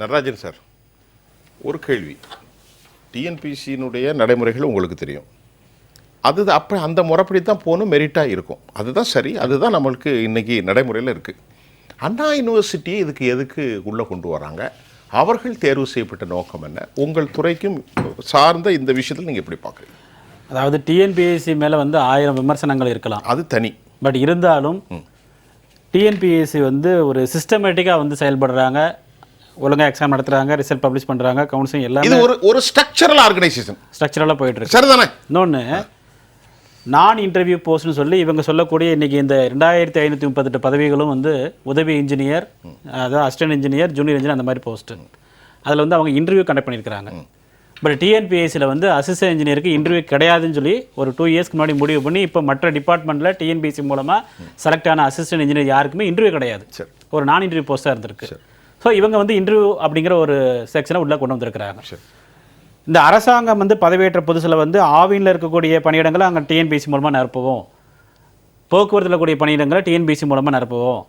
Natarajan sir ஒரு கேள்வி. டிஎன்பிசியினுடைய நடைமுறைகள் உங்களுக்கு தெரியும். அது அப்போ அந்த முறைப்படி தான் போகணும் மெரிட்டாக இருக்கும். அதுதான் சரி அதுதான் நம்மளுக்கு இன்னைக்கு நடைமுறையில் இருக்குது அண்ணா யூனிவர்சிட்டியை இதுக்கு எதுக்கு உள்ளே கொண்டு வராங்க? அவர்கள் தேர்வு செய்யப்பட்ட நோக்கம் என்ன? உங்கள் துறைக்கும் சார்ந்த இந்த விஷயத்தில் நீங்கள் எப்படி பார்க்குறீங்க? அதாவது டிஎன்பிஎஸ்சி மேலே வந்து ஆயிரம் விமர்சனங்கள் இருக்கலாம். அது தனி. பட் இருந்தாலும் டிஎன்பிஎஸ்சி வந்து ஒரு சிஸ்டமேட்டிக்காக வந்து செயல்படுறாங்க. ஒழுங்கா எக்ஸாம் நடத்துகிறாங்க ரிசல்ட் பப்ளிஷ் பண்ணுறாங்க கவுன்சிலிங் எல்லாமே இது ஒரு ஒரு ஸ்ட்ரக்சரல் ஆர்கனைசேஷன் ஸ்ட்ரக்சரலாக போயிட்டு இருக்கு. சரிதானே? இன்னொன்று நான் இன்டர்வியூ போஸ்ட்னு சொல்லி இவங்க சொல்லக்கூடிய இன்னைக்கு இந்த ரெண்டாயிரத்தி ஐநூற்றி முப்பத்தெட்டு பதவிகளும் வந்து உதவி இன்ஜினியர் அதாவது அசிஸ்டன்ட் இன்ஜினியர் ஜூனியர் இன்ஜினியர் அந்த மாதிரி போஸ்ட்டு அதில் வந்து அவங்க இன்டர்வியூ கண்டக்ட் பண்ணியிருக்கிறாங்க. பட் டிஎன்பிஎஸ்சியில் வந்து அசிஸ்டன்ட் இன்ஜினியருக்கு இன்டர்வியூ கிடையாதுன்னு சொல்லி ஒரு டூ இயர்ஸ்க்கு முன்னாடி முடிவு பண்ணி இப்போ மற்ற டிபார்ட்மெண்ட்டில் டிஎன்பிஎஸ்சி மூலமாக செலக்ட் ஆன அசிஸ்டன்ட் இன்ஜினியர் யாருக்குமே இன்டர்வியூ கிடையாது. ஒரு நான் இன்டர்வியூ போஸ்ட்டாக இருந்திருக்கு. ஸோ இவங்க வந்து இன்டர்வியூ அப்படிங்கிற ஒரு செக்ஷனை உள்ளே கொண்டு வந்திருக்கிறாங்க. இந்த அரசாங்கம் வந்து பதவியேற்ற புதுசில் வந்து ஆவினில் இருக்கக்கூடிய பணியிடங்களை அங்கே டிஎன்பிசி மூலமாக நிரப்புவோம். போக்குவரத்தில் கூடிய பணியிடங்களை டிஎன்பிசி மூலமாக நிரப்புவோம்.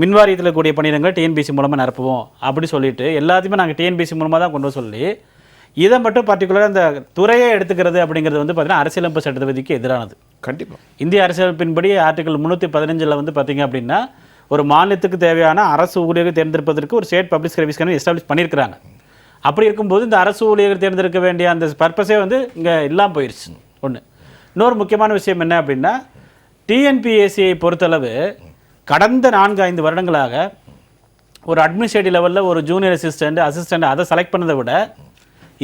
மின்வாரியத்தில் கூடிய பணியிடங்களை டிஎன்பிசி மூலமாக நிரப்புவோம். அப்படி சொல்லிட்டு எல்லாத்தையுமே நாங்கள் டிஎன்பிசி மூலமாக தான் கொண்டு சொல்லி இதை மட்டும் பர்டிகுலராக இந்த துறையை எடுத்துக்கிறது அப்படிங்கிறது வந்து பார்த்தீங்கன்னா அரசியலமைப்பு சட்ட விதிக்கு எதிரானது. கண்டிப்பாக இந்திய அரசியலமைப்பின்படி ஆர்டிகல் முந்நூற்றி பதினஞ்சில் வந்து பார்த்தீங்க அப்படின்னா ஒரு மாநிலத்துக்கு தேவையான அரசு ஊழியர்கள் தேர்ந்தெடுப்பதற்கு ஒரு state public service commission establish பண்ணியிருக்கிறாங்க. அப்படி இருக்கும்போது இந்த அரசு ஊழியர்கள் தேர்ந்தெடுக்க வேண்டிய அந்த பர்பஸே வந்து இங்கே இல்லாமல் போயிடுச்சு ஒன்று இன்னொரு முக்கியமான விஷயம் என்ன அப்படின்னா டிஎன்பிஎஸ்சியை பொறுத்தளவு கடந்த நான்கு ஐந்து வருடங்களாக ஒரு அட்மினிஸ்ட்ரேட்டிவ் லெவலில் ஒரு ஜூனியர் அசிஸ்டண்ட் அசிஸ்டண்ட் அதை செலக்ட் பண்ணதை விட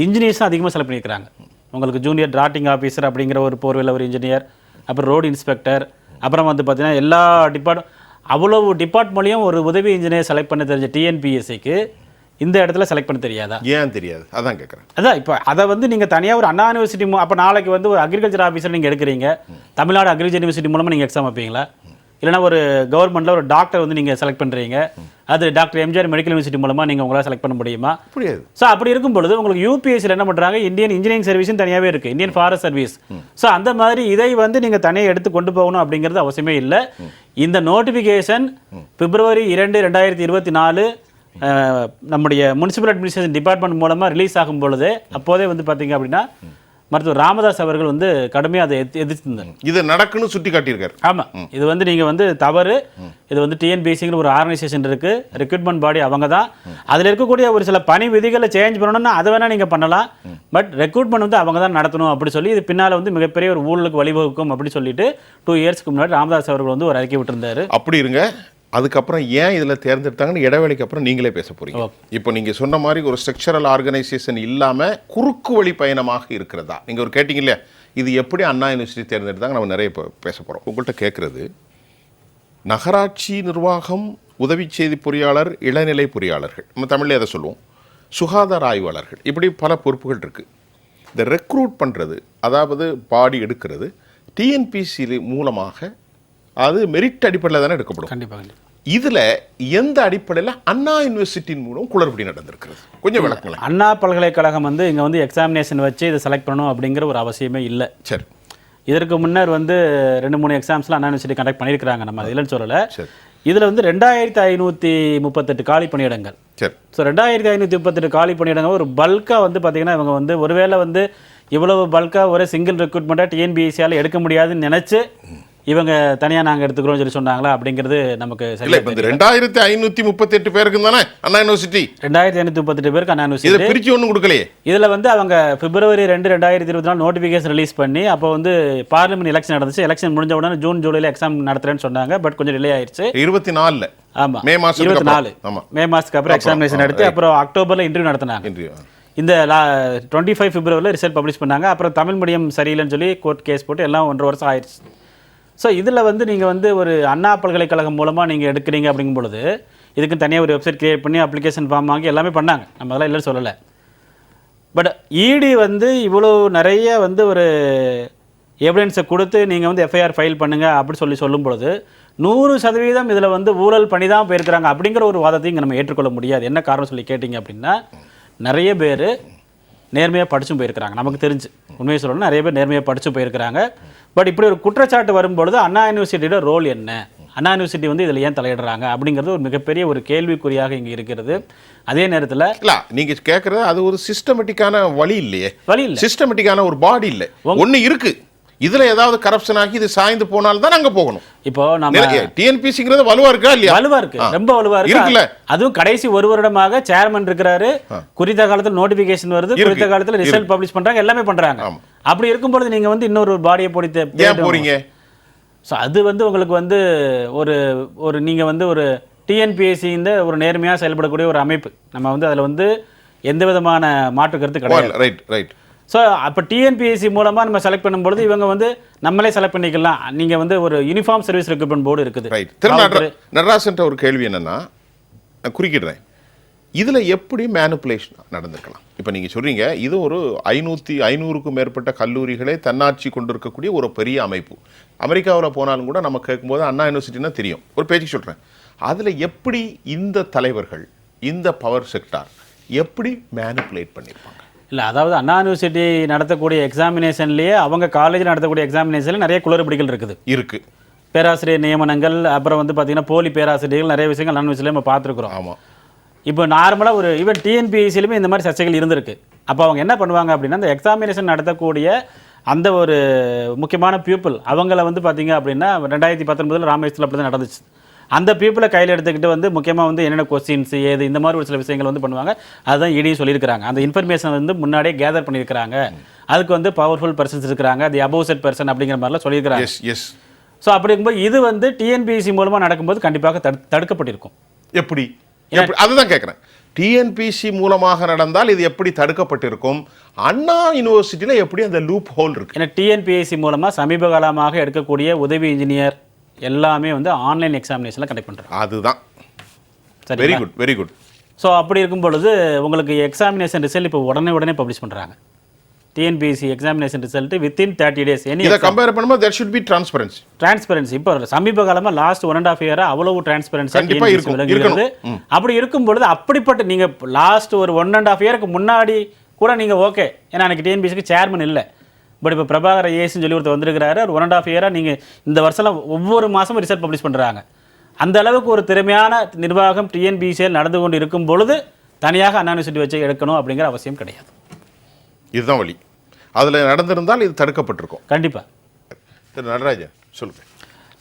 இன்ஜினியர்ஸும் அதிகமாக செலக்ட் பண்ணியிருக்கிறாங்க. உங்களுக்கு ஜூனியர் டிராட்டிங் ஆஃபீஸர் அப்படிங்கிற ஒரு போர்வையில் ஒரு இன்ஜினியர் அப்புறம் ரோடு இன்ஸ்பெக்டர் அப்புறம் வந்து பார்த்தீங்கன்னா எல்லா டிபார்ட் அவ்வளவு டிபார்ட்மெண்ட்லையும் ஒரு உதவி இன்ஜினியர் செலக்ட் பண்ண தெரிஞ்ச டிஎன்பிஎஸ்சிக்கு இந்த இடத்துல செலக்ட் பண்ண தெரியாதா? ஏன் தெரியாது? அதான் கேட்குறேன் அதான் இப்போ அதை வந்து நீங்கள் தனியாக ஒரு அண்ணா யூனிவர்சிட்டி அப்போ நாளைக்கு வந்து ஒரு அக்ரிகல்ச்சர் ஆஃபீஸர் நீங்கள் எடுக்கிறீங்க. தமிழ்நாடு அக்ரிகல்ச்சர் யூனிவர்சிட்டி மூலமாக நீங்கள் எக்ஸாம் வைப்பீங்களா? இல்லைனா ஒரு கவர்மெண்ட்டில் ஒரு டாக்டர் வந்து நீங்கள் செலக்ட் பண்ணுறீங்க அது டாக்டர் எம்ஜிஆர் மெடிக்கல் யூனிவர்சிட்டி மூலமாக நீங்கள் உங்களால் செலக்ட் பண்ண முடியுமா? புரியாது. ஸோ அப்படி இருக்கும் பொழுது உங்களுக்கு யூபிஎஸ்சியில் என்ன பண்ணுறாங்க இந்தியன் இன்ஜினியரிங் சர்வீஸும் தனியாகவே இருக்குது இந்தியன் ஃபாரஸ்ட் சர்வீஸ் ஸோ அந்த மாதிரி இதை வந்து நீங்கள் தனியாக எடுத்து கொண்டு போகணும் அப்படிங்கிறது அவசியமே இல்லை. இந்த நோட்டிஃபிகேஷன் பிப்ரவரி இரண்டு ரெண்டாயிரத்தி இருபத்தி நாலு நம்முடைய முனிசிபல் அட்மினிஸ்ட்ரேஷன் டிபார்ட்மெண்ட் மூலமாக ரிலீஸ் ஆகும் பொழுது அப்போதே வந்து பார்த்தீங்க அப்படின்னா மருத்துவர் ராமதாஸ் அவர்கள் வந்து கடுமையாக அதை எதி எதிர்த்திருந்தாங்க இது நடக்குன்னு சுட்டி காட்டியிருக்காரு ஆமாம் இது வந்து நீங்கள் வந்து தவறு. இது வந்து டிஎன்பிசிங்கிற ஒரு ஆர்கனைசேஷன் இருக்கு. ரெக்ரூட்மெண்ட் பாடி அவங்க தான். அதில் இருக்கக்கூடிய ஒரு சில பணி விதிகளை சேஞ்ச் பண்ணணும்னா அதை வேணால் நீங்கள் பண்ணலாம். பட் ரெக்ரூட்மெண்ட் வந்து அவங்க தான் நடத்தணும் அப்படி சொல்லி இது பின்னால் வந்து மிகப்பெரிய ஒரு ஊழலுக்கு வழிவகுக்கும் அப்படி சொல்லிட்டு டூ இயர்ஸ்க்கு முன்னாடி ராமதாஸ் அவர்கள் வந்து ஒரு அறிக்கை விட்டிருந்தாரு. அப்படி இருங்க. அதுக்கப்புறம் ஏன் இதில் தேர்ந்தெடுத்தாங்கன்னு இடைவெளிக்கு அப்புறம் நீங்களே பேச போறீங்க. இப்போ நீங்கள் சொன்ன மாதிரி ஒரு ஸ்ட்ரக்சரல் ஆர்கனைசேஷன் இல்லாமல் குறுக்கு வழி பயணமாக இருக்கிறதா? நீங்கள் ஒரு கேட்டீங்க இல்லையா இது எப்படி அண்ணா யூனிவர்சிட்டி தேர்ந்தெடுத்தாங்க நம்ம நிறைய இப்போ பேச போகிறோம் உங்கள்கிட்ட கேட்குறது நகராட்சி நிர்வாகம் உதவி செய்தி பொறியாளர் இளநிலை பொறியாளர்கள் நம்ம தமிழ்ல எதை சொல்லுவோம்? சுகாதார ஆய்வாளர்கள் இப்படி பல பொறுப்புகள் இருக்குது இந்த ரெக்ரூட் பண்ணுறது அதாவது பாடி எடுக்கிறது டிஎன்பிசி மூலமாக அது மெரிட் அடிப்படையில் தானே எடுக்கப்படும். கண்டிப்பாக இதுல எந்த அடிப்படையில் அண்ணா யூனிவர்சிட்டியின் மூலம் குளறுபடி நடந்திருக்கிறது? கொஞ்சம் விளக்குங்களேன். அண்ணா பல்கலைக்கழகம் வந்து இங்கே வந்து எக்ஸாமினேஷன் வச்சு இதை செலக்ட் பண்ணணும் அப்படிங்கிற ஒரு அவசியமே இல்லை. சரி. இதற்கு முன்னர் வந்து ரெண்டு மூணு எக்ஸாம்ஸ்லாம் அண்ணா யூனிவர்சிட்டி கண்டக்ட் பண்ணியிருக்கிறாங்க நம்ம இல்லைன்னு சொல்லலை சரி. இதில் வந்து ரெண்டாயிரத்தி ஐநூற்றி முப்பத்தெட்டு காலி பணியிடங்கள். சரி. ஸோ ரெண்டாயிரத்தி ஐநூற்றி முப்பத்தெட்டு காலி பணியிடங்கள் ஒரு பல்காக வந்து பார்த்தீங்கன்னா இவங்க வந்து ஒருவேளை வந்து இவ்வளவு பல்காக ஒரே சிங்கிள் ரெக்ரூட்மெண்ட்டாக டிஎன்பிஎஸ்சியால் எடுக்க முடியாதுன்னு நினச்சி இவங்க தனியாக நாங்கள் எடுத்துக்கிறோம்னு சொல்லி சொன்னாங்களா? அப்படிங்கிறது நமக்கு இல்ல இப்ப ரெண்டாயிரத்தி ஐநூத்தி முப்பத்தி எட்டு பேருக்கு தானே? அண்ணா யூனிவர்சிட்டி. ரெண்டாயிரத்தி ஐநூற்றி முப்பத்தெட்டு பேருக்கு அண்ணா யூனிவர்சிட்டி. பிரிச்சு ஒண்ணும் கொடுக்கலையே. இதில் வந்து அவங்க பிப்ரவரி ரெண்டு ரெண்டாயிரத்தி இருபத்தி நாலு நோட்டிஃபிகேஷன் ரிலீஸ் பண்ணி அப்போ வந்து பார்லிமெண்ட் எலெக்ஷன் நடந்துச்சு. எலெக்ஷன் முடிஞ்ச உடனே ஜூன் ஜூலையில் எக்ஸாம் நடத்துறேன்னு சொன்னாங்க. பட் கொஞ்சம் டிலே ஆயிடுச்சு. இருபத்தி நாலுல. ஆமா. மே மாசத்துக்கு இருபத்தி. நாலு. மே மாசத்துக்கு அப்புறம் எக்ஸாமினேஷன் நடத்தி அப்புறம் அக்டோபர்ல இன்டர்வியூ நடத்தினாங்க. இன்று இந்த டுவெண்ட்டி ஃபைவ் பிப்ரவரியில் ரிசல்ட் பப்ளிஷ் பண்ணாங்க. அப்புறம் தமிழ் மீடியம் சரியில்லைன்னு சொல்லி கோர்ட் கேஸ் போட்டு எல்லாம் ஒன்றரை வருஷம் ஆயிடுச்சு. ஸோ இதில் வந்து நீங்கள் வந்து ஒரு அண்ணா பல்கலைக்கழகம் மூலமாக நீங்கள் எடுக்கிறீங்க அப்படிங்கும் பொழுது இதுக்கு தனியாக ஒரு வெப்சைட் க்ரியேட் பண்ணி அப்ளிகேஷன் ஃபார்ம் வாங்கி எல்லாமே பண்ணாங்க. நம்ம அதெல்லாம் இல்லைன்னு சொல்லலை. பட் இடி வந்து இவ்வளோ நிறைய வந்து ஒரு எவிடன்ஸை கொடுத்து நீங்கள் வந்து எஃப்ஐஆர் ஃபைல் பண்ணுங்கள் அப்படி சொல்லி சொல்லும் பொழுது நூறு சதவீதம் இதில் வந்து ஊழல் பண்ணி தான் போயிருக்கிறாங்க அப்படிங்கிற ஒரு வாதத்தையும் இங்கே நம்ம ஏற்றுக்கொள்ள முடியாது. என்ன காரணம் சொல்லி கேட்டிங்க அப்படின்னா நிறைய பேர் நேர்மையாக படிச்சும் போயிருக்கிறாங்க. நமக்கு தெரிஞ்சு. உண்மையை சொல்லணும் நிறைய பேர் நேர்மையாக படிச்சு போயிருக்கிறாங்க. பட் இப்படி ஒரு குற்றச்சாட்டு வரும்பொழுது அண்ணா யூனிவர்சிட்டியோட ரோல் என்ன? அண்ணா யூனிவர்சிட்டி வந்து இதில் ஏன் தலையிடுறாங்க? அப்படிங்கிறது ஒரு மிகப்பெரிய ஒரு கேள்விக்குறியாக இங்கே இருக்கிறது. அதே நேரத்தில் இல்ல நீங்க கேக்குறது அது ஒரு சிஸ்டமேட்டிக்கான வழி இல்லையே. வழி இல்லை. சிஸ்டமேட்டிக்கான ஒரு பாடி இல்லை. ஒண்ணு இருக்கு. இதுல ஏதாவது கரப்ஷன் ஆகி இது சாய்ந்து போனால்தான் தான் அங்க போகணும். இப்போ நம்ம டிஎன்பிசிங்கிறது வலுவா இருக்கா இல்லையா? வலுவா இருக்கு. ரொம்ப வலுவா? இருக்கு. அதுவும் கடைசி ஒரு வருடமாக சேர்மன் இருக்கிறாரு. குறித்த காலத்துல நோட்டிபிகேஷன் வருது. குறித்த காலத்துல ரிசல்ட் பப்ளிஷ் பண்றாங்க. எல்லாமே பண்றாங்க. அப்படி இருக்கும்பொழுது நீங்க வந்து இன்னொரு பாடியை போடி தே- ஏன் தேடும். போறீங்க? ஸோ அது வந்து உங்களுக்கு வந்து ஒரு ஒரு நீங்கள் வந்து ஒரு டிஎன்பிஎஸ்சி இந்த ஒரு நேர்மையாக செயல்படக்கூடிய ஒரு அமைப்பு. நம்ம வந்து அதில் வந்து எந்த விதமான மாற்று கருத்து கிடையாது. ரைட் ரைட் ஸோ அப்போ டிஎன்பிஎஸ்சி மூலமாக நம்ம செலக்ட் பண்ணும்பொழுது இவங்க வந்து நம்மளே செலக்ட் பண்ணிக்கலாம். நீங்கள் வந்து ஒரு யூனிஃபார்ம் சர்வீஸ் ரெக்ரூட்மெண்ட் போர்டு இருக்குது. ரைட் திரு நடரா- நடராசன்ட்ட ஒரு கேள்வி என்னன்னா நான் குறுக்கிடுறேன். இதுல எப்படி மேனுப்புலேஷன் நடந்திருக்கலாம் இப்போ நீங்க சொல்றீங்க இது ஒரு ஐநூற்றி ஐநூறுக்கும் மேற்பட்ட கல்லூரிகளே தன்னாட்சி கொண்டிருக்கக்கூடிய ஒரு பெரிய அமைப்பு. அமெரிக்காவில் போனாலும் கூட நம்ம கேட்கும்போது அண்ணா யூனிவர்சிட்டினா தெரியும். ஒரு பேச்சுக்கு சொல்றேன். அதுல எப்படி இந்த தலைவர்கள் இந்த பவர் செக்டார் எப்படி மேனுப்புலேட் பண்ணியிருப்பாங்க இல்லை அதாவது அண்ணா யூனிவர்சிட்டி நடத்தக்கூடிய எக்ஸாமினேஷன்லேயே அவங்க காலேஜில் நடத்தக்கூடிய எக்ஸாமினேஷனில் நிறைய குளறுபடிகள் இருக்குது. இருக்கு. பேராசிரியர் நியமனங்கள் அப்புறம் வந்து பார்த்தீங்கன்னா போலி பேராசிரியர்கள் நிறைய விஷயங்கள் அண்ணா யூனிவர்சிட்டியில் நம்ம பார்த்துருக்குறோம். ஆமா. இப்போ நார்மலாக ஒரு ஈவன் டிஎன்பிஎஸ்சிலுமே இந்த மாதிரி சர்ச்சைகள் இருந்திருக்கு. அப்போ அவங்க என்ன பண்ணுவாங்க அப்படின்னா அந்த எக்ஸாமினேஷன் நடத்தக்கூடிய அந்த ஒரு முக்கியமான பியூப்பிள் அவங்கள வந்து பார்த்தீங்க அப்படின்னா ரெண்டாயிரத்தி பத்தொன்பதில் ராமேஸ்வரத்தில் அப்படி தான் நடந்துச்சு. அந்த பீப்புளை கையில் எடுத்துக்கிட்டு வந்து முக்கியமாக வந்து என்னென்ன கொஸ்டின்ஸ் ஏது இந்த மாதிரி ஒரு சில விஷயங்கள் வந்து பண்ணுவாங்க. அதுதான் இடியும் சொல்லியிருக்கிறாங்க. அந்த இன்ஃபர்மேஷன் வந்து முன்னாடியே கேதர் பண்ணியிருக்கிறாங்க. அதுக்கு வந்து பவர்ஃபுல் பர்சன்ஸ் இருக்கிறாங்க. அது அபோசெட் பர்சன் அப்படிங்கிற மாதிரிலாம் சொல்லியிருக்கிறாங்க. எஸ் ஸோ அப்படி இருக்கும்போது இது வந்து டிஎன்பிஎஸ்சி மூலமாக நடக்கும்போது கண்டிப்பாக தடு தடுக்கப்பட்டிருக்கும். எப்படி? எப்படி? அதுதான் கேட்குறேன் டிஎன்பிசி மூலமாக நடந்தால் இது எப்படி தடுக்கப்பட்டிருக்கும்? அண்ணா யூனிவர்சிட்டியில் எப்படி அந்த லூப் ஹோல் இருக்கு? ஏன்னா டிஎன்பிஎஸ்சி மூலமாக சமீப காலமாக எடுக்கக்கூடிய உதவி இன்ஜினியர் எல்லாமே வந்து ஆன்லைன் எக்ஸாமினேஷனில் கண்டக்ட் பண்ணுறாங்க அதுதான். சரி very good very good so அப்படி இருக்கும் பொழுது உங்களுக்கு எக்ஸாமினேஷன் ரிசல்ட் இப்போ உடனே உடனே பப்ளிஷ் பண்ணுறாங்க TNPSC examination result within thirty days any இதை கம்பேர் பண்ணும்போது there should be transparency. Transparency இப்போ சமீப காலமாக லாஸ்ட் ஒன் அண்ட் ஆஃப் இயராக அவ்வளவு டிரான்ஸ்பரன்சி விளங்குகிறது. அப்படி இருக்கும் பொழுது அப்படிப்பட்ட நீங்கள் லாஸ்ட் ஒரு ஒன் அண்ட் ஆஃப் இயருக்கு முன்னாடி கூட நீங்கள் ஓகே ஏன்னா எனக்கு டிஎன்பிஎஸ்சிக்கு சேர்மன் இல்லை. பட் இப்போ பிரபாகர் ஏசின்னு சொல்லி ஒருத்தர் வந்திருக்கிறாரு. ஒரு ஒன் அண்ட் ஆஃப் இயராக நீங்கள் இந்த வருஷம் ஒவ்வொரு மாதமும் ரிசல்ட் பப்ளிஷ் பண்ணுறாங்க அந்த அளவுக்கு ஒரு திறமையான நிர்வாகம் டிஎன்பிசியில் நடந்து கொண்டு இருக்கும் பொழுது தனியாக அண்ணா யூனிவர்சிட்டி வச்சு எடுக்கணும் அப்படிங்கிற அவசியம் கிடையாது. இதுதான் வழி. அதுல நடந்திருந்தால் இது தடுக்கப்பட்டிருக்கும். கண்டிப்பாக திரு நடராஜன் சொல்லுங்க.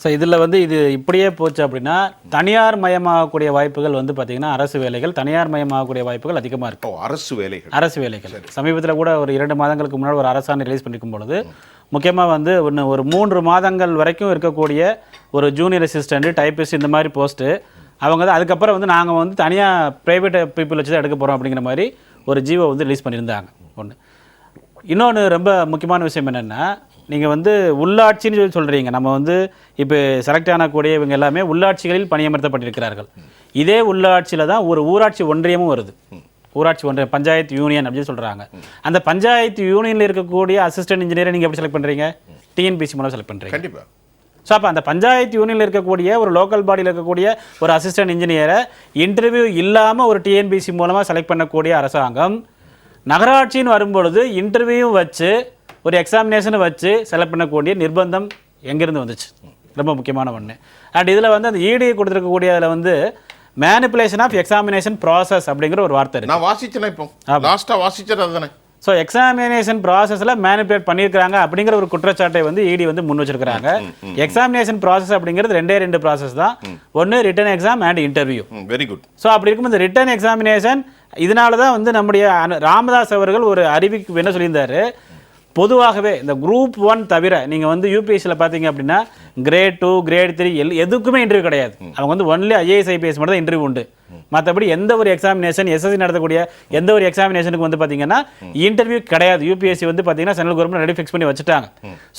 ஸோ இதில் வந்து இது இப்படியே போச்சு அப்படின்னா தனியார் மயமாகக்கூடிய வாய்ப்புகள் வந்து பார்த்திங்கன்னா அரசு வேலைகள் தனியார் மயமாகக்கூடிய வாய்ப்புகள் அதிகமாக இருக்கு. ஓ அரசு வேலைகள். அரசு வேலைகள். சமீபத்தில் கூட ஒரு இரண்டு மாதங்களுக்கு முன்னாடி ஒரு அரசாணை ரிலீஸ் பண்ணிருக்கும் பொழுது முக்கியமாக வந்து ஒன்று ஒரு மூன்று மாதங்கள் வரைக்கும் இருக்கக்கூடிய ஒரு ஜூனியர் அசிஸ்டண்ட் டைப்பிஸ்ட் இந்த மாதிரி போஸ்ட்டு அவங்க வந்து அதுக்கப்புறம் வந்து நாங்கள் வந்து தனியாக ப்ரைவேட் பீப்புள் வச்சு தான் எடுக்க போகிறோம் அப்படிங்கிற மாதிரி ஒரு ஜீவோ வந்து ரிலீஸ் பண்ணியிருந்தாங்க. ஒன்று இன்னொன்று ரொம்ப முக்கியமான விஷயம் என்னென்னா நீங்கள் வந்து உள்ளாட்சின்னு சொல்லி சொல்கிறீங்க நம்ம வந்து இப்போ செலக்ட் ஆனக்கூடிய இவங்க எல்லாமே உள்ளாட்சிகளில் பணியமர்த்தப்பட்டிருக்கிறார்கள். இதே உள்ளாட்சியில் தான் ஒரு ஊராட்சி ஒன்றியமும் வருது. ஊராட்சி ஒன்றியம் பஞ்சாயத்து யூனியன் அப்படின்னு சொல்கிறாங்க அந்த பஞ்சாயத்து யூனியனில் இருக்கக்கூடிய அசிஸ்டன்ட் இன்ஜினியரை நீங்கள் எப்படி செலக்ட் பண்ணுறீங்க டிஎன்பிசி மூலம் செலக்ட் பண்ணுறீங்க கண்டிப்பா. ஸோ அப்போ அந்த பஞ்சாயத்து யூனியனில் இருக்கக்கூடிய ஒரு லோக்கல் பாடியில் இருக்கக்கூடிய ஒரு அசிஸ்டன்ட் இன்ஜினியரை இன்டர்வியூ இல்லாமல் ஒரு டிஎன்பிசி மூலமாக செலக்ட் பண்ணக்கூடிய அரசாங்கம் நகராட்சின்னு வரும்பொழுது இன்டர்வியூ வச்சு ஒரு எக்ஸாமினேஷனை வச்சு செலக்ட் பண்ணக்கூடிய நிர்பந்தம் எங்கேருந்து வந்துச்சு? ரொம்ப முக்கியமான ஒன்று அண்ட் இதில் வந்து அந்த ஈடி கொடுத்துருக்கக்கூடிய அதில் வந்து மேனிப்புலேஷன் ஆஃப் எக்ஸாமினேஷன் ப்ராசஸ் அப்படிங்கிற ஒரு வார்த்தை நான் வாசிச்சேனே இப்போ? லாஸ்டா வாசிச்சது அதுதானே. ஸோ எக்ஸாமினேஷன் ப்ராசஸில் மேனிபுலேட் பண்ணியிருக்காங்க அப்படிங்கிற ஒரு குற்றச்சாட்டை வந்து இடி வந்து முன் வச்சிருக்காங்க எக்ஸாமினேஷன் ப்ராசஸ் அப்படிங்கிறது ரெண்டே ரெண்டு ப்ராசஸ் தான். ஒன்று written exam and interview very good so அப்படி இருக்கும் இந்த ரிட்டன் எக்ஸாமினேஷன் இதனால தான் வந்து நம்முடைய ராமதாஸ் அவர்கள் ஒரு அறிவிப்பு என்ன சொல்லியிருந்தாரு? பொதுவாகவே இந்த குரூப் ஒன் தவிர நீங்கள் வந்து யூபிஎஸ்சியில் பார்த்தீங்க அப்படின்னா grade two grade three L எதுக்குமே இன்டர்வியூ கிடையாது. அவங்க வந்து ஒன்லி ஐஏஎஸ் ஐபிஎஸ் மட்டும் தான் இன்டர்வியூ உண்டு. மற்றபடி எந்த ஒரு எக்ஸாமினேஷன் எஸ்எஸ்சி நடத்தக்கூடிய எந்த ஒரு எக்ஸாமினேஷனுக்கு வந்து பார்த்தீங்கன்னா இன்டர்வியூ கிடையாது. யூபிஎஸ்சி வந்து பார்த்தீங்கன்னா சென்ட்ரல் கவர்மெண்ட் ரெடி ஃபிக்ஸ் பண்ணி வச்சுட்டாங்க.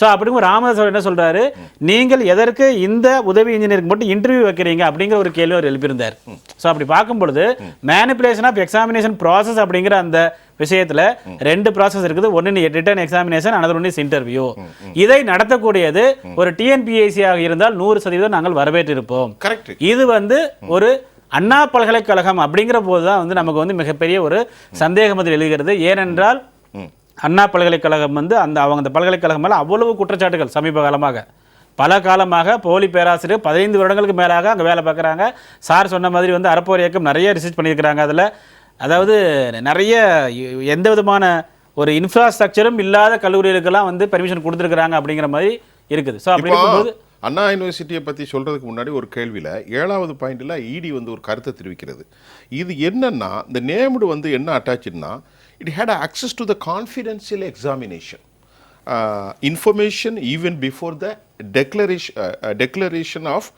ஸோ அப்படிங்கும் ராமதாஸ் என்ன சொல்றாரு? நீங்கள் எதற்கு இந்த உதவி இன்ஜினியருக்கு மட்டும் இன்டர்வியூ வைக்கிறீங்க? அப்படிங்கிற ஒரு கேள்வி அவர் எழுப்பியிருந்தார். ஸோ அப்படி பார்க்கும் பொழுது மேனிப்புலேஷன் ஆஃப் எக்ஸாமினேஷன் ப்ராசஸ் அப்படிங்கிற அந்த விஷயத்துல ரெண்டு ப்ராசஸ் இருக்குது. ஒன்று written examination another one is interview இதை நடத்தக்கூடியது ஒரு டிஎன்பிஎஸ்சி ஆக இருந்தால் நூறு சதவீதம் நாங்கள் வரவேற்றிருப்போம். கரெக்ட் இது வந்து ஒரு அண்ணா பல்கலைக்கழகம் அப்படிங்கிற போது தான் வந்து நமக்கு வந்து மிகப்பெரிய ஒரு சந்தேகம் அதில் எழுகிறது. ஏனென்றால் அண்ணா பல்கலைக்கழகம் வந்து அந்த அவங்க அந்த பல்கலைக்கழகம் மேலே அவ்வளவு குற்றச்சாட்டுகள் சமீப காலமாக. பல காலமாக போலி பேராசிரியர் பதினைந்து வருடங்களுக்கு மேலாக அங்கே வேலை பார்க்குறாங்க. சார் சொன்ன மாதிரி வந்து அறப்போர் இயக்கம் நிறைய ரிசர்ச் பண்ணியிருக்கிறாங்க அதில். அதாவது நிறைய எந்த விதமான ஒரு இன்ஃப்ராஸ்ட்ரக்சரும் இல்லாத கல்லூரிகளுக்கெல்லாம் வந்து பெர்மிஷன் கொடுத்துருக்குறாங்க அப்படிங்கிற மாதிரி இருக்குது. ஸோ அப்படி இருக்கும்போது அண்ணா யூனிவர்சிட்டியை பற்றி சொல்கிறதுக்கு முன்னாடி ஒரு கேள்வியில் ஏழாவது பாயிண்டில் இடி வந்து ஒரு கருத்தை தெரிவிக்கிறது. இது என்னன்னா இந்த நேம்டு வந்து என்ன அட்டாச்சுன்னா it had access to the confidential examination information even before the declaration declaration of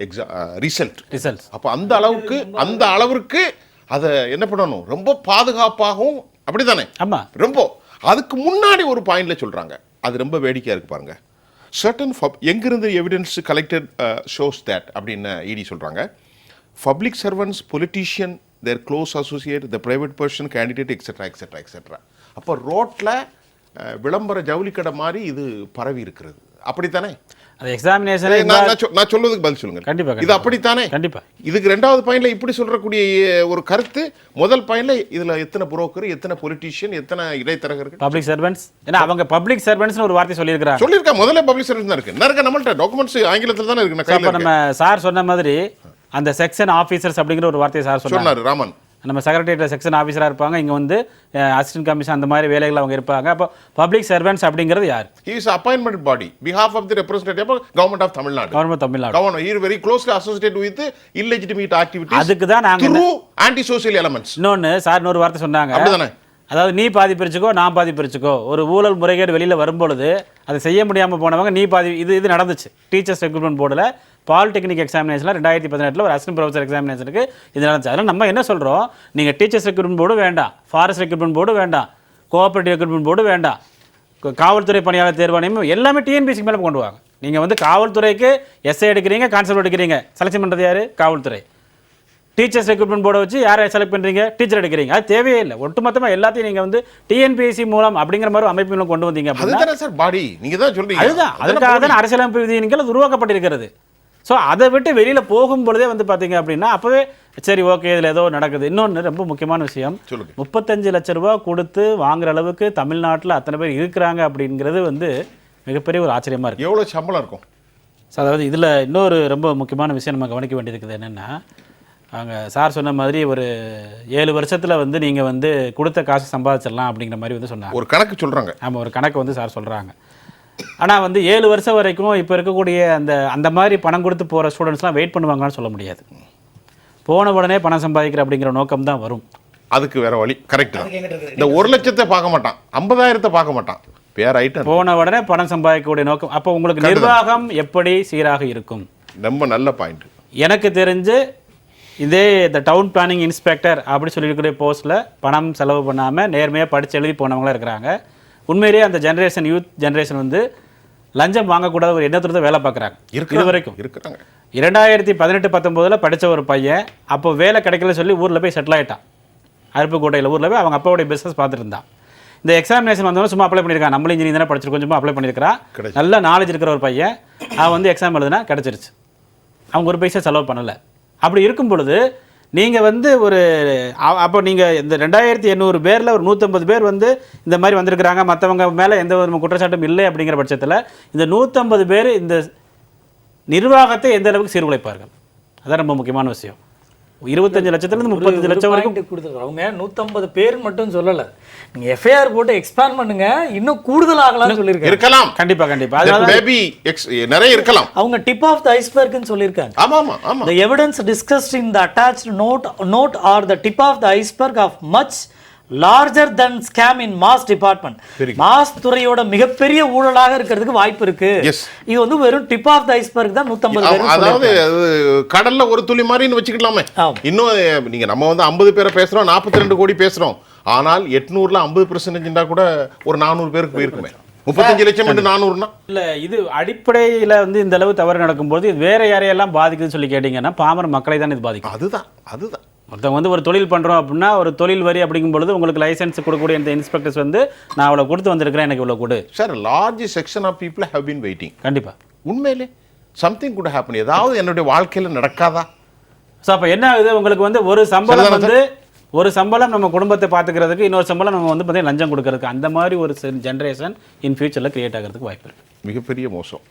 exam result results அப்போ அந்த அளவுக்கு அந்த அளவிற்கு அதை என்ன பண்ணணும்? ரொம்ப பாதுகாப்பாகவும் அப்படிதானே ஆமா. ரொம்ப. அதுக்கு முன்னாடி ஒரு பாயிண்ட்ல சொல்றாங்க. அது ரொம்ப வேடிக்கையா இருக்கு பாருங்க. சர்டன் எங்கிருந்து எவிடன்ஸ் கலெக்டட் ஷோஸ் தேட் அப்படின்னு இடி சொல்றாங்க. Public servants politician their close associate the private person candidate etcetera etcetera etcetera அப்போ ரோட்டில் விளம்பர ஜவுளி கடை மாதிரி இது பரவி இருக்கிறது. அப்படித்தானே? அது எக்ஸாமினேஷன் நான் நான் சொ- நான் சொல்வதுக்கு பதில் சொல்லுங்க கண்டிப்பா, இது. அப்படித்தானே? கண்டிப்பா. இதுக்கு ரெண்டாவது பாயிண்ட்ல இப்படி சொல்றக்கூடிய ஒரு கருத்து. முதல் பாயிண்ட்ல இதுல எத்தனை புரோக்கர் எத்தனை பொலிட்டீஷியன் எத்தனை இடைத்தரகர்கள்? பப்ளிக் சர்வெண்ட்ஸ் ஏன்னா அவங்க பப்ளிக் சர்வெண்ட்ஸ்னு ஒரு வார்த்தை சொல்லியிருக்கிறாங்க. சொல்லியிருக்கா? முதல்ல பப்ளிக் சர்வீஸ் தான் இருக்கு. இருக்கு நம்மள்ட்ட டாக்குமெண்ட்ஸ் ஆங்கிலத்துல தானே இருக்கு. நம்ம சார் சொன்ன மாதிரி அந்த செக்ஷன் ஆஃபீஸர்ஸ் அப்படிங்கிற ஒரு வார்த்தையை சார் சொன்னாரு ராமன். நம்ம செக்ரட்டரியேட் செக்ஷன் ஆஃபீஸராக இருப்பாங்க. இங்கே வந்து அசிஸ்டன்ட் கமிஷன் அந்த மாதிரி வேலைகள் அவங்க இருப்பாங்க. அப்போ பப்ளிக் சர்வெண்ட்ஸ் அப்படிங்கிறது யார்? Is appointment body behalf of the representative government of Tamil Nadu government Tamil Nadu governor he very closely associate with illegitimate activities அதுக்கு தான் நாங்கள் ஆன்டி சோஷியல் எலமெண்ட்ஸ் இன்னொன்று சார் இன்னொரு வார்த்தை சொன்னாங்க. அப்படிதானே? அதாவது நீ பாதி பிரிச்சுக்கோ நான் பாதி பிரிச்சுக்கோ. ஒரு ஊழல் முறைகேடு வெளியில் வரும்பொழுது அதை செய்ய முடியாமல் போனவங்க நீ பாதி இது இது நடந்துச்சு. டீச்சர்ஸ் ரெக்ரூட்மெண்ட் போர்டில் பாலிடெக்னிக் எக்ஸாமினேஷனில் ரெண்டாயிரத்தி பதினெட்டில் ஒரு அசிஸ்டன்ட் ப்ரொஃபசர் எக்ஸாமினேஷனுக்கு இது நடந்துச்சு. அதனால் நம்ம என்ன சொல்கிறோம் நீங்கள் டீச்சர்ஸ் ரெக்ரூட்மெண்ட் போர்டு வேண்டாம். ஃபாரஸ்ட் ரெக்ரூட்மெண்ட் போர்டு வேண்டாம். கோஆபரேட்டிவ் ரெக்ரூட்மெண்ட் போர்டு வேண்டாம். காவல்துறை பணியாளர் தேர்வாணையம் எல்லாமே டிஎன்பிசி மேலே கொண்டு வாங்க நீங்கள் வந்து காவல்துறைக்கு எஸ்ஐ எடுக்கிறீங்க கான்ஸ்டபிள் எடுக்கிறீங்க. செலக்ஷன் பண்ணுறது யார்? காவல்துறை. டீச்சர்ஸ் ரெக்ரூட்மெண்ட் போர்டை வச்சு யாரை செலக்ட் பண்ணுறீங்க டீச்சர் எடுக்கிறீங்க. அது தேவையே இல்லை. ஒட்டுமொத்தமாக எல்லாத்தையும் நீங்கள் வந்து டிஎன்பிஎஸ்சி மூலம் அப்படிங்கிற மாதிரி அமைப்பு கொண்டு வந்தீங்க பாடி நீங்க தான் சொல்றீங்க. அதுதான். அதற்காக தான் அரசியலமைப்பு விதிகள் உருவாக்கப்பட்டிருக்கிறது. ஸோ அதை விட்டு வெளியில் போகும் பொழுதே வந்து பார்த்தீங்க அப்படின்னா அப்போவே சரி ஓகே இதில் ஏதோ நடக்குது. இன்னொன்று ரொம்ப முக்கியமான விஷயம். முப்பத்தஞ்சு லட்ச ரூபா கொடுத்து வாங்குற அளவுக்கு தமிழ்நாட்டில் அத்தனை பேர் இருக்கிறாங்க அப்படிங்கிறது வந்து மிகப்பெரிய ஒரு ஆச்சரியமாக இருக்குது எவ்வளவு சம்பளம் இருக்கும்? ஸோ அதாவது இதில் இன்னொரு ரொம்ப முக்கியமான விஷயம் நம்ம கவனிக்க வேண்டியிருக்குது என்னென்னா அவங்க சார் சொன்ன மாதிரி ஒரு ஏழு வருஷத்தில் வந்து நீங்கள் வந்து கொடுத்த காசு சம்பாதிச்சிடலாம் அப்படிங்கிற மாதிரி வந்து சொன்னாங்க. ஒரு கணக்கு சொல்றாங்க. ஆமாம் ஒரு கணக்கு வந்து சார் சொல்கிறாங்க ஆனால் வந்து ஏழு வருஷம் வரைக்கும் இப்போ இருக்கக்கூடிய அந்த அந்த மாதிரி பணம் கொடுத்து போகிற ஸ்டூடெண்ட்ஸ்லாம் வெயிட் பண்ணுவாங்கன்னு சொல்ல முடியாது. போன உடனே பணம் சம்பாதிக்கிற அப்படிங்கிற நோக்கம் தான் வரும். அதுக்கு வேற வழி கரெக்ட் தான். இந்த ஒரு லட்சத்தை பார்க்க மாட்டான். ஐம்பதாயிரத்தை பார்க்க மாட்டான். பேர் ஐட்டம் போன உடனே பணம் சம்பாதிக்கக்கூடிய நோக்கம் அப்போ உங்களுக்கு நிர்வாகம் எப்படி சீராக இருக்கும்? ரொம்ப நல்ல பாயிண்ட் எனக்கு தெரிஞ்சு இதே இந்த டவுன் பிளானிங் இன்ஸ்பெக்டர் அப்படி சொல்லியிருக்கிற போஸ்ட்டில் பணம் செலவு பண்ணாமல் நேர்மையாக படித்து எழுதி போனவங்களாம் இருக்கிறாங்க. உண்மையிலேயே அந்த ஜென்ரேஷன் யூத் ஜென்ரேஷன் வந்து லஞ்சம் வாங்கக்கூடாத ஒரு எண்ணத்தோட வேலை பார்க்குறாங்க. இது வரைக்கும் இருக்கிறாங்க. இரண்டாயிரத்தி பதினெட்டு பத்தொம்போதில் படித்த ஒரு பையன் அப்போ வேலை கிடைக்கல சொல்லி ஊரில் போய் செட்டில் ஆயிட்டான். அருப்புக்கோட்டையில் ஊரில் போய் அவங்க அப்பாவுடைய பிஸ்னஸ் பார்த்துட்டு இருந்தான். இந்த எக்ஸாமினேஷன் வந்தவங்க சும்மா அப்ளை பண்ணியிருக்கான். நம்மளும் இன்ஜினியர் தானே படிச்சிருக்கோம் சும்மா அப்ளை பண்ணியிருக்கிறான். நல்ல நாலேஜ் இருக்கிற ஒரு பையன் அவன் வந்து எக்ஸாம் எழுதுனா கிடச்சிருச்சு. அவங்க ஒரு பைசா செலவு பண்ணலை. அப்படி இருக்கும் பொழுது நீங்கள் வந்து ஒரு அப்போ நீங்கள் இந்த ரெண்டாயிரத்தி எண்ணூறு பேரில் ஒரு நூற்றம்பது பேர் வந்து இந்த மாதிரி வந்திருக்கிறாங்க. மற்றவங்க மேலே எந்த ஒரு குற்றச்சாட்டும் இல்லை அப்படிங்கிற பட்சத்தில் இந்த நூற்றம்பது பேர் இந்த நிர்வாகத்தை எந்த அளவுக்கு சீர்குலைப்பார்கள்? அதான் ரொம்ப முக்கியமான விஷயம். இருபத்தஞ்சு லட்சத்துலேருந்து முப்பத்தஞ்சு லட்சம் வரைக்கும் கொடுத்துருக்காங்க. அவங்க நூற்றம்பது பேர் மட்டும் சொல்லலை. நீங்கள் எஃப்ஐஆர் போட்டு எக்ஸ்பேண்ட் பண்ணுங்க. இன்னும் கூடுதல் ஆகலாம்னு சொல்லியிருக்காங்க. இருக்கலாம். கண்டிப்பாக கண்டிப்பாக அதனால மேபி நிறைய இருக்கலாம். அவங்க டிப் ஆஃப் த ஐஸ்பர்க்னு சொல்லியிருக்காங்க. ஆமா ஆமா ஆமா. The evidence discussed in the attached note note are the tip of the iceberg of much larger than scam in mass department. Very good. Mass துறையோட மிகப்பெரிய ஊழலாக இருக்கிறதுக்கு வாய்ப்பு இருக்கு. இது வந்து வெறும் டிப் ஆஃப் த ஐஸ்பர்க் தான் 150 பேர் அதாவது அது கடல்ல ஒரு துளி மாதிரின்னு வச்சுக்கலாமே. இன்னும் நீங்க நம்ம வந்து ஐம்பது பேரை பேசுறோம் 42 ரெண்டு கோடி பேசுறோம் ஆனால் எட்நூறுல ஐம்பது பெர்சன்டேஜ்னா கூட ஒரு நானூறு பேருக்கு போயிருக்குமே முப்பத்தஞ்சு லட்சம் இன்டு நானூறுனா இல்லை இது அடிப்படையில் வந்து இந்த அளவு தவறு நடக்கும்போது இது வேற யாரையெல்லாம் பாதிக்குதுன்னு சொல்லி கேட்டிங்கன்னா பாமர மக்களை தான் இது பாதிக்கும் அதுதான் அதுதான் ஒருத்தவங்க வந்து ஒரு தொழில் பண்ணுறோம் அப்படின்னா ஒரு தொழில் வரி அப்படிங்கும் பொழுது உங்களுக்கு லைசன்ஸ் கொடுக்கக்கூடிய இந்த இன்ஸ்பெக்டர்ஸ் வந்து நான் அவ்வளோ கொடுத்து வந்திருக்கிறேன் எனக்கு இவ்வளோ கொடு. Sir large section of people have been waiting கண்டிப்பாக உண்மையிலே சம்திங் குட் ஹேப்பன் ஏதாவது என்னுடைய வாழ்க்கையில நடக்காதா? ஸோ அப்போ என்ன ஆகுது? உங்களுக்கு வந்து ஒரு சம்பளம் வந்து ஒரு சம்பளம் நம்ம குடும்பத்தை பார்த்துக்கிறதுக்கு இன்னொரு சம்பளம் நம்ம வந்து பார்த்தீங்கன்னா லஞ்சம் கொடுக்கறதுக்கு. அந்த மாதிரி ஒரு ஜென்ரேஷன் இன் ஃபியூச்சரில் கிரியேட் ஆகிறதுக்கு வாய்ப்பு இருக்குது மிகப்பெரிய மோசம்.